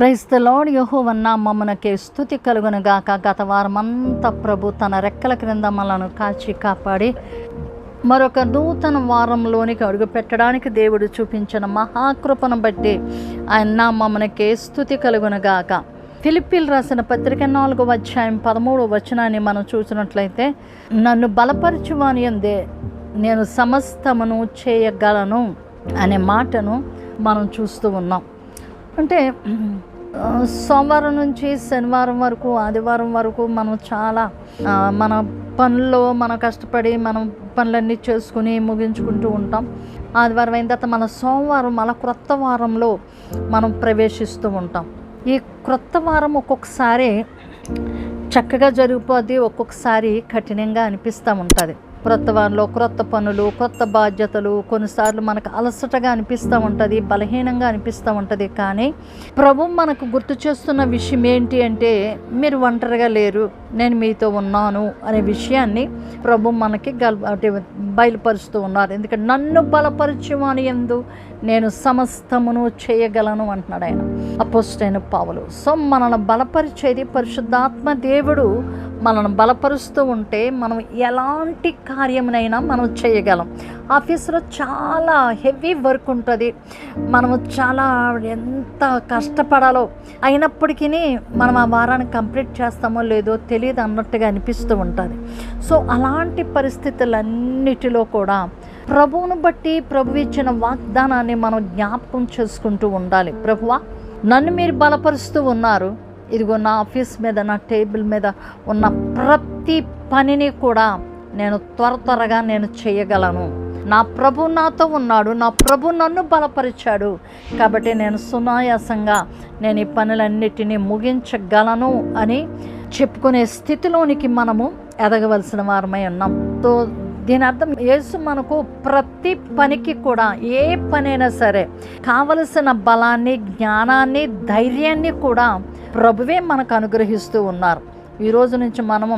క్రైస్తలోడ్ యహోవన్న మమ్మనకే స్థుతి కలుగునుగాక. గత వారమంతా ప్రభు తన రెక్కల క్రింద మనను కాచి కాపాడి మరొక నూతన వారంలోనికి అడుగు పెట్టడానికి దేవుడు చూపించిన మహాకృపను బట్టి ఆయన మమ్మనకే స్థుతి కలుగునుగాక. ఫిలిపిల్ రాసిన పత్రిక నాలుగో అధ్యాయం పదమూడో వచనాన్ని మనం చూసినట్లయితే నన్ను బలపరచువాని అందే నేను సమస్తమును చేయగలను అనే మాటను మనం చూస్తూ ఉన్నాం. అంటే సోమవారం నుంచి శనివారం వరకు ఆదివారం వరకు మనం చాలా మన పనుల్లో మనం కష్టపడి మనం పనులన్నీ చేసుకుని ముగించుకుంటూ ఉంటాం. ఆదివారం అయిన తర్వాత మన సోమవారం మన క్రొత్త వారంలో మనం ప్రవేశిస్తూ ఉంటాం. ఈ క్రొత్త వారం ఒక్కొక్కసారి చక్కగా జరిగిపోద్ది ఒక్కొక్కసారి కఠినంగా అనిపిస్తూ ఉంటుంది. క్రొత్త వారిలో క్రొత్త పనులు క్రొత్త బాధ్యతలు కొన్నిసార్లు మనకు అలసటగా అనిపిస్తూ ఉంటుంది బలహీనంగా అనిపిస్తూ ఉంటుంది. కానీ ప్రభు మనకు గుర్తు చేస్తున్న విషయం ఏంటి అంటే మీరు ఒంటరిగా లేరు నేను మీతో ఉన్నాను అనే విషయాన్ని ప్రభు మనకి గల్ బయలుపరుస్తూ ఉన్నారు. ఎందుకంటే నన్ను బలపరచుమని ఎందు నేను సమస్తమును చేయగలను అంటున్నాడు ఆయన. అపోస్టైన పావులు సో మనల్ని బలపరిచేది పరిశుద్ధాత్మ దేవుడు మనల్ని బలపరుస్తూ ఉంటే మనం ఎలాంటి కార్యమునైనా మనం చేయగలం. ఆఫీస్లో చాలా హెవీ వర్క్ ఉంటుంది. మనము చాలా ఎంత కష్టపడాలో అయినప్పటికీ మనం ఆ వారాన్ని కంప్లీట్ చేస్తామో లేదో తెలియదు అన్నట్టుగా అనిపిస్తూ ఉంటుంది. సో అలాంటి పరిస్థితులన్నిటిలో కూడా ప్రభువును బట్టి ప్రభు ఇచ్చిన వాగ్దానాన్ని మనం జ్ఞాపకం చేసుకుంటూ ఉండాలి. ప్రభువా నన్ను మీరు బలపరుస్తూ ఉన్నారు. ఇదిగో నా ఆఫీస్ మీద నా టేబుల్ మీద ఉన్న ప్రతి పనిని కూడా నేను త్వర త్వరగా నేను చేయగలను. నా ప్రభు నాతో ఉన్నాడు. నా ప్రభు నన్ను బలపరిచాడు. కాబట్టి నేను సునాయాసంగా నేను ఈ పనులన్నిటినీ ముగించగలను అని చెప్పుకునే స్థితిలోనికి మనము ఎదగవలసిన వారమై ఉన్నాం. తో దీని అర్థం యేసు మనకు ప్రతి పనికి కూడా ఏ పనైనా సరే కావలసిన బలాన్ని జ్ఞానాన్ని ధైర్యాన్ని కూడా ప్రభువే మనకు అనుగ్రహిస్తూ ఉన్నారు. ఈ రోజు నుంచి మనము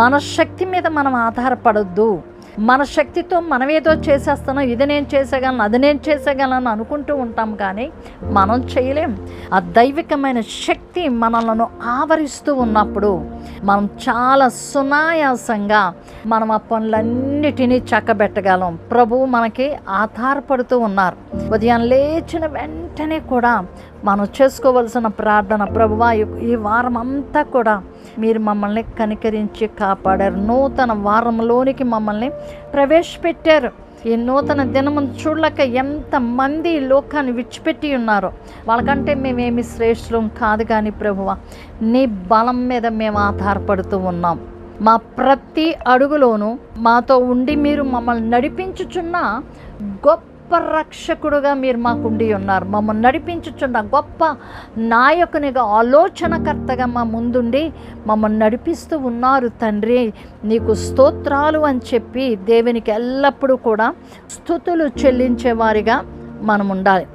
మన శక్తి మీద మనం ఆధారపడద్దు. మన శక్తితో మనం ఏదో చేసేస్తున్నాం ఇది నేను చేసేయగలను అది నేను చేసేయగలను అనుకుంటూ ఉంటాం కానీ మనం చేయలేం. ఆ దైవికమైన శక్తి మనలను ఆవరిస్తూ ఉన్నప్పుడు మనం చాలా సునాయాసంగా మనం ఆ పనులన్నిటినీ చక్కబెట్టగలం. ప్రభువు మనకి ఆధారపడుతూ ఉన్నారు. ఉదయం లేచిన వెంటనే కూడా మనం చేసుకోవలసిన ప్రార్థన ప్రభువా ఈ- వారం అంతా కూడా మీరు మమ్మల్ని కనికరించి కాపాడారు. నూతన వారంలోనికి మమ్మల్ని ప్రవేశపెట్టారు. ఈ నూతన దినమును చూడలేక ఎంతమంది లోకాన్ని విడిచిపెట్టి ఉన్నారో. వాళ్ళకంటే మేమేమి శ్రేష్ఠులం కాదు కానీ ప్రభువ నీ బలం మీద మేము ఆధారపడుతూ ఉన్నాం. మా ప్రతి అడుగులోనూ మాతో ఉండి మీరు మమ్మల్ని నడిపించుచున్న గొప్ప రక్షకుడుగా మీరు మాకు ఉండి ఉన్నారు. మమ్మల్ని నడిపించుచున్న గొప్ప నాయకునిగా ఆలోచనకర్తగా మా ముందుండి మమ్మల్ని నడిపిస్తూ ఉన్నారు తండ్రి. నీకు స్తోత్రాలు అని చెప్పి దేవునికి ఎల్లప్పుడూ కూడా స్థుతులు చెల్లించేవారిగా మనం ఉండాలి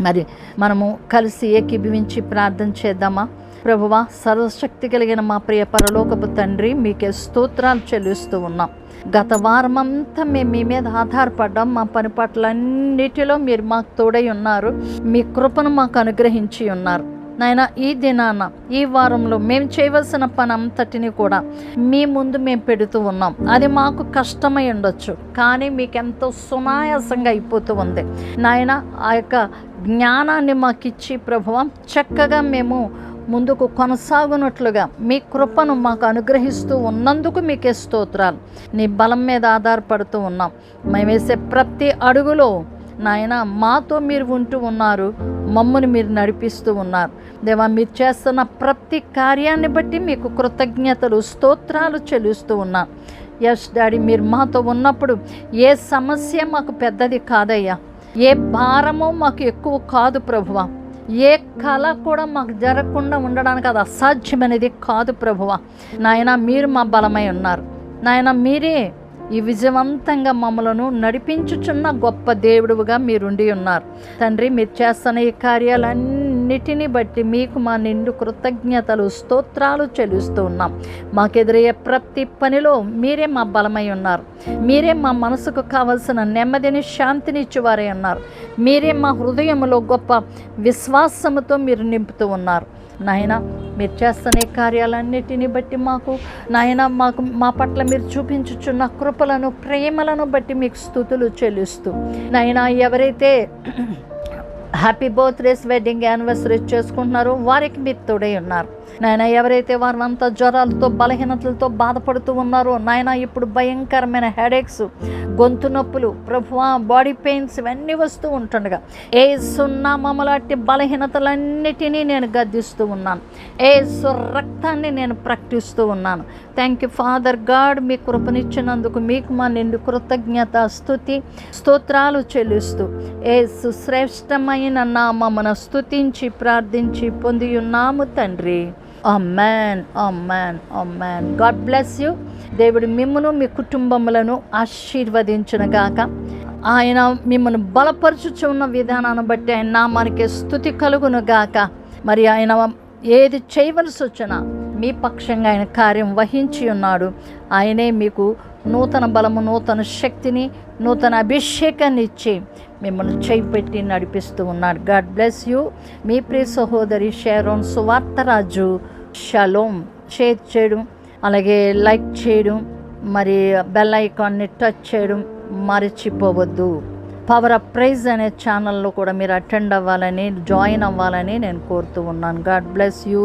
మరి మనము కలిసి ఏకీభవించి ప్రార్థన చేద్దామా? ప్రభువ సర్వశక్తి కలిగిన మా ప్రియ పరలోకపు తండ్రి మీకే స్తోత్రాలు చెల్లిస్తూ ఉన్నాం. గత వారమంతా మేము మీ మీద ఆధారపడ్డాం. మా పని పట్లన్నిటిలో మీరు మాకు తోడై ఉన్నారు. మీ కృపను మాకు అనుగ్రహించి ఉన్నారు. నాయన ఈ దినాన ఈ వారంలో మేము చేయవలసిన పని అంతటిని కూడా మీ ముందు మేము పెడుతూ ఉన్నాం. అది మాకు కష్టమై ఉండొచ్చు కానీ మీకు ఎంతో సునాయాసంగా అయిపోతూ ఉంది. నాయన ఆ యొక్క జ్ఞానాన్ని మాకు ఇచ్చి ప్రభువం చక్కగా మేము ముందుకు కొనసాగునట్లుగా మీ కృపను మాకు అనుగ్రహిస్తూ ఉన్నందుకు మీకే స్తోత్రాలు. నీ బలం మీద ఆధారపడుతూ ఉన్నాం. మేము వేసే ప్రతి అడుగులో నాయన మాతో మీరు ఉంటూ ఉన్నారు. మమ్మల్ని మీరు నడిపిస్తూ ఉన్నారు. దేవా మీరు చేస్తున్న ప్రతి కార్యాన్ని బట్టి మీకు కృతజ్ఞతలు స్తోత్రాలు చెల్లిస్తూ ఉన్నాం. ఎస్ డాడీ మీరు మాతో ఉన్నప్పుడు ఏ సమస్య మాకు పెద్దది కాదయ్యా. ఏ భారము మాకు ఎక్కువ కాదు ప్రభువా. ఏ కళ కూడా మాకు జరగకుండా ఉండడానికి అది అసాధ్యమైనది కాదు ప్రభువ. నాయన మీరు మా బలమై ఉన్నారు. నాయన మీరే ఈ విజయవంతంగా మమ్మలను నడిపించుచున్న గొప్ప దేవుడుగా మీరుండి ఉన్నారు. తండ్రి మీరు చేస్తున్న ఈ కార్యాలన్నిటిని బట్టి మీకు మా నిండు కృతజ్ఞతలు స్తోత్రాలు చెల్లిస్తూ ఉన్నాం మాకెదురయ్యే ప్రతి పనిలో మీరే మా బలమై ఉన్నారు. మీరే మా మనసుకు కావలసిన నెమ్మదిని శాంతిని ఇచ్చేవారే ఉన్నారు. మీరే మా హృదయంలో గొప్ప విశ్వాసముతో మీరు నింపుతూ ఉన్నారు. నాయన మీరు చేస్తున్న కార్యాలన్నిటిని బట్టి మాకు నాయన మాకు మా పట్ల మీరు చూపించుచున్న కృపలను ప్రేమలను బట్టి మీకు స్థుతులు చెల్లిస్తూ. నాయన ఎవరైతే హ్యాపీ బర్త్డేస్ వెడ్డింగ్ యానివర్సరీ చేసుకుంటున్నారు. వారికి మీరు తోడై ఉన్నారు. నాయన ఎవరైతే వారంతా జ్వరాలతో బలహీనతలతో బాధపడుతూ ఉన్నారో నాయన ఇప్పుడు భయంకరమైన హెడేక్స్ గొంతు నొప్పులు ప్రభువా బాడీ పెయిన్స్ ఇవన్నీ వస్తూ ఉంటుండగా ఏ సున్నామలాంటి బలహీనతలన్నిటినీ నేను గద్దిస్తూ ఉన్నాను. ఏ రక్తాన్ని నేను ప్రకటిస్తూ ఉన్నాను. థ్యాంక్ యూ ఫాదర్ గాడ్ మీ కృపనిచ్చినందుకు మీకు మా నిండు కృతజ్ఞత స్థుతి స్తోత్రాలు చెల్లిస్తూ. ఏ సుశ్రేష్టమైన నామమున స్థుతించి ప్రార్థించి పొంది ఉన్నాము తండ్రి. Amen amen amen god bless you దేవుడు మిమ్మను మీ కుటుంబములను ఆశీర్వదించునుగాక ఆయన మిమ్మల్ని బలపరచుచున్న విధానాన్ని బట్టి ఆయన నామానికి స్థుతి కలుగును గాక. మరి ఆయన ఏది చేయవలసి వచ్చినా మీ పక్షంగా ఆయన కార్యం వహించి ఉన్నాడు. ఆయనే మీకు నూతన బలము నూతన శక్తిని నూతన అభిషేకాన్ని ఇచ్చి మిమ్మల్ని చేయి పెట్టి నడిపిస్తూ ఉన్నాడు. God bless you. మీ ప్రియ సహోదరి షేరోన్ సువార్తరాజు. షలోమ్ షేర్ చేయడం అలాగే లైక్ చేయడం మరి బెల్ ఐకాన్ని టచ్ చేయడం మరచిపోవద్దు. పవర్ ఆఫ్ ప్రైజ్ అనే ఛానల్లో కూడా మీరు అటెండ్ అవ్వాలని జాయిన్ అవ్వాలని నేను కోరుతూ ఉన్నాను. God bless you.